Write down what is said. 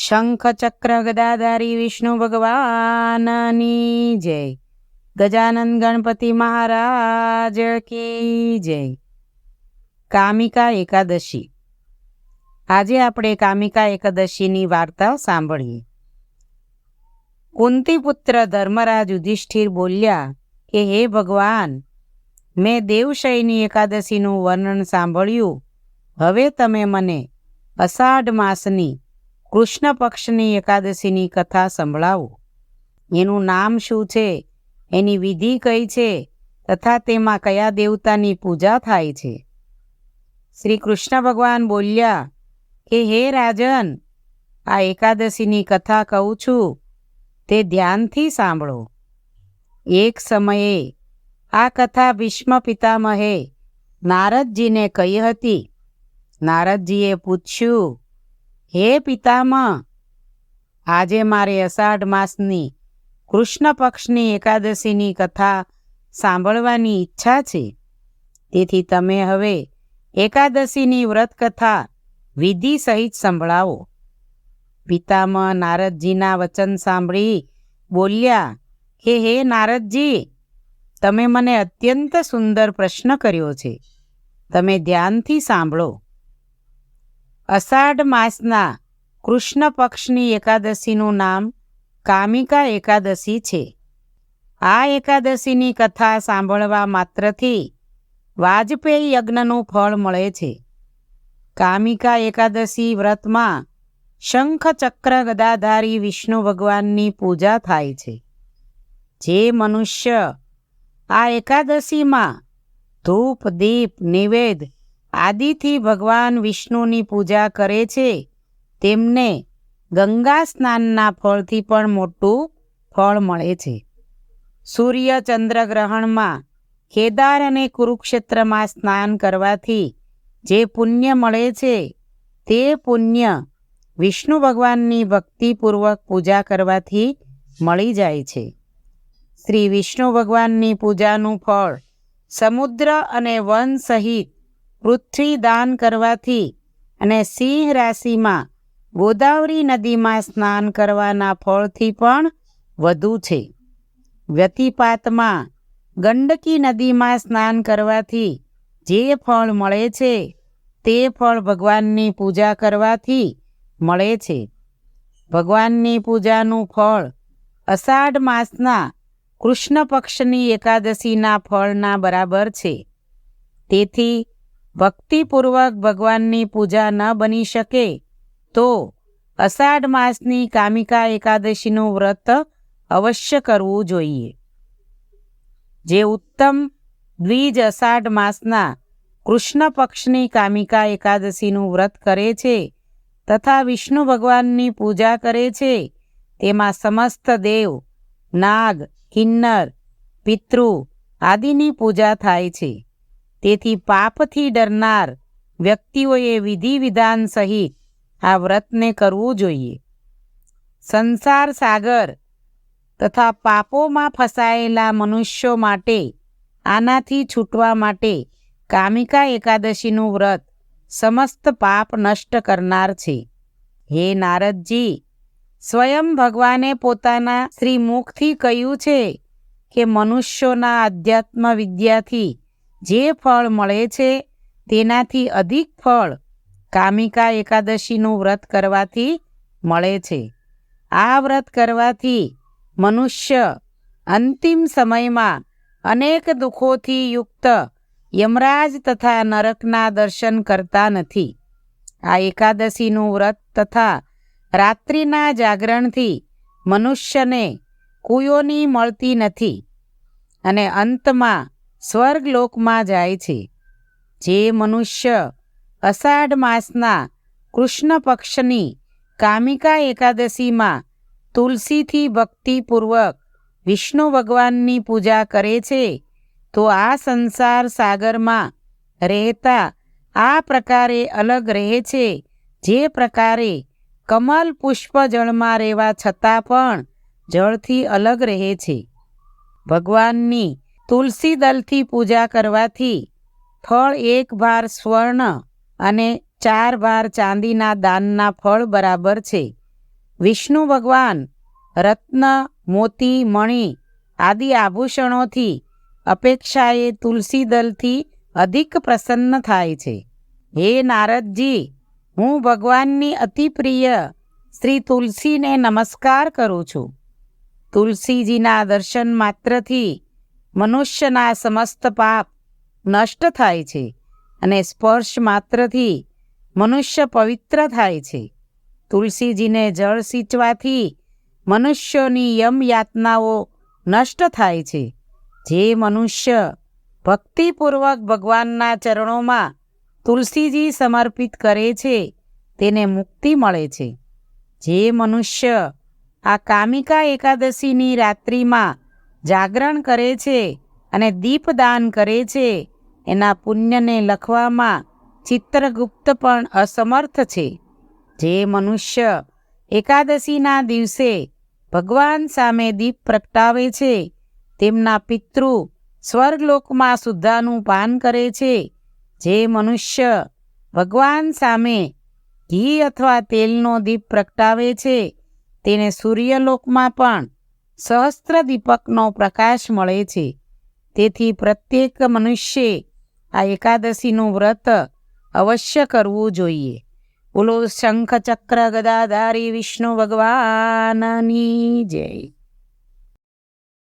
શંખ ચક્ર ગદાધારી વિષ્ણુ ભગવાનની જય ગજાનંદ ગણપતિ મહારાજ કી જય કામિકા એકાદશી આજે આપણે કામિકા એકાદશીની વાર્તા સાંભળીએ। કુંતીપુત્ર ધર્મરાજ યુધિષ્ઠિર બોલ્યા કે, હે ભગવાન, મેં દેવશયની એકાદશીનું વર્ણન સાંભળ્યું. હવે તમે મને અષાઢ માસની કૃષ્ણ પક્ષની એકાદશીની કથા સંભળાવો. એનું નામ શું છે? એની વિધિ કઈ છે? તથા તેમાં કયા દેવતાની પૂજા થાય છે? શ્રી કૃષ્ણ ભગવાન બોલ્યા, કે હે રાજન, આ એકાદશીની કથા કહું છું, તે ધ્યાનથી સાંભળો. એક સમયે આ કથા ભીષ્મ પિતામહે નારદજીને કહી હતી. નારદજીએ પૂછ્યું હે પિતામહ, આજે મારે અષાઢ માસની કૃષ્ણ પક્ષની એકાદશીની કથા સાંભળવાની ઈચ્છા છે. તેથી તમે હવે એકાદશીની વ્રત કથા વિધિ સહિત સંભળાવો. પિતામહ નારદજીના વચન સાંભળી બોલ્યા, કે હે નારદજી, તમે મને અત્યંત સુંદર પ્રશ્ન કર્યો છે. તમે ધ્યાનથી સાંભળો. અષાઢ માસના કૃષ્ણ પક્ષની એકાદશીનું નામ કામિકા એકાદશી છે. આ એકાદશીની કથા સાંભળવા માત્રથી વાજપેયી યજ્ઞનું ફળ મળે છે. કામિકા એકાદશી વ્રતમાં શંખ ચક્ર ગદાધારી વિષ્ણુ ભગવાનની પૂજા થાય છે. જે મનુષ્ય આ એકાદશીમાં ધૂપ, દીપ, નિવેદ આદિથી ભગવાન વિષ્ણુની પૂજા કરે છે. તેમને ગંગા સ્નાનના ફળથી પણ મોટું ફળ મળે છે. સૂર્ય ચંદ્રગ્રહણમાં કેદાર અને કુરુક્ષેત્રમાં સ્નાન કરવાથી જે પુણ્ય મળે છે, તે પુણ્ય વિષ્ણુ ભગવાનની ભક્તિપૂર્વક પૂજા કરવાથી મળી જાય છે. શ્રી વિષ્ણુ ભગવાનની પૂજાનું ફળ સમુદ્ર અને વન સહિત પૃથ્વી દાન કરવાથી અને સિંહ રાશિમાં ગોદાવરી નદીમાં સ્નાન કરવાના ફળથી પણ વધુ છે. વ્યતિપાતમાં ગંડકી નદીમાં સ્નાન કરવાથી જે ફળ મળે છે, તે ફળ ભગવાનની પૂજા કરવાથી મળે છે. ભગવાનની પૂજાનું ફળ અષાઢ માસના કૃષ્ણ પક્ષની એકાદશીના ફળના બરાબર છે. તેથી ભક્તિપૂર્વક ભગવાનની પૂજા ન બની શકે, તો અષાઢ માસની કામિકા એકાદશીનું વ્રત અવશ્ય કરવું જોઈએ. જે ઉત્તમ દ્વિજ અષાઢ માસના કૃષ્ણ પક્ષની કામિકા એકાદશીનું વ્રત કરે છે તથા વિષ્ણુ ભગવાનની પૂજા કરે છે, તેમાં સમસ્ત દેવ, નાગ, કિન્નર, પિતૃ આદિની પૂજા થાય છે. તેથી પાપથી ડરનાર વ્યક્તિઓએ વિધિ વિધાન સહિત આ વ્રતને કરવું જોઈએ. સંસાર સાગર તથા પાપોમાં ફસાયેલા મનુષ્યો માટે, આનાથી છૂટવા માટે કામિકા એકાદશીનું વ્રત સમસ્ત પાપ નષ્ટ કરનાર છે. હે નારદજી, સ્વયં ભગવાને પોતાના શ્રી મુખથી કહ્યું છે કે મનુષ્યોના અધ્યાત્મ વિદ્યાથી જે ફળ મળે છે, તેનાથી અધિક ફળ કામિકા એકાદશીનું વ્રત કરવાથી મળે છે. આ વ્રત કરવાથી મનુષ્ય અંતિમ સમયમાં અનેક દુઃખોથી યુક્ત યમરાજ તથા નરકના દર્શન કરતા નથી. આ એકાદશીનું વ્રત તથા રાત્રિના જાગરણથી મનુષ્યને કુયોની મળતી નથી અને અંતમાં સ્વર્ગલોકમાં જાય છે. જે મનુષ્ય અષાઢ માસના કૃષ્ણ પક્ષની કામિકા એકાદશીમાં તુલસીથી ભક્તિપૂર્વક વિષ્ણુ ભગવાનની પૂજા કરે છે, તો આ સંસાર સાગરમાં રહેતા આ પ્રકારે અલગ રહે છે. જે પ્રકારે કમલ પુષ્પ જળમાં રહેવા છતાં પણ જળથી અલગ રહે છે. ભગવાનની તુલસી દલથી પૂજા કરવાથી ફળ એક ભાર સ્વર્ણ અને ચાર ભાર ચાંદીના દાનના ફળ બરાબર છે. વિષ્ણુ ભગવાન રત્ન, મોતી, મણિ આદિ આભૂષણોથી અપેક્ષાએ તુલસી દલથી અધિક પ્રસન્ન થાય છે. હે નારદજી, હું ભગવાનની અતિ પ્રિય શ્રી તુલસીને નમસ્કાર કરું છું. તુલસીજીના દર્શન માત્રથી મનુષ્યના સમસ્ત પાપ નષ્ટ થાય છે અને સ્પર્શ માત્રથી મનુષ્ય પવિત્ર થાય છે. તુલસીજીને જળ સિંચવાથી મનુષ્યોની યમ યાતનાઓ નષ્ટ થાય છે. જે મનુષ્ય ભક્તિપૂર્વક ભગવાનના ચરણોમાં તુલસીજી સમર્પિત કરે છે, તેને મુક્તિ મળે છે. જે મનુષ્ય આ કામિકા એકાદશીની રાત્રિમાં જાગરણ કરે છે અને દીપદાન કરે છે, એના પુણ્યને લખવામાં ચિત્રગુપ્ત પણ અસમર્થ છે. જે મનુષ્ય એકાદશીના દિવસે ભગવાન સામે દીપ પ્રગટાવે છે, તેમના પિતૃ સ્વર્ગલોકમાં સુદ્ધાનું પાન કરે છે. જે મનુષ્ય ભગવાન સામે ઘી અથવા તેલનો દીપ પ્રગટાવે છે, તેને સૂર્યલોકમાં પણ સહસ્ત્ર દીપકનો પ્રકાશ મળે છે. તેથી પ્રત્યેક મનુષ્યે આ એકાદશીનું વ્રત અવશ્ય કરવું જોઈએ. બોલો શંખ ચક્ર ગદાધારી વિષ્ણુ ભગવાનની જય.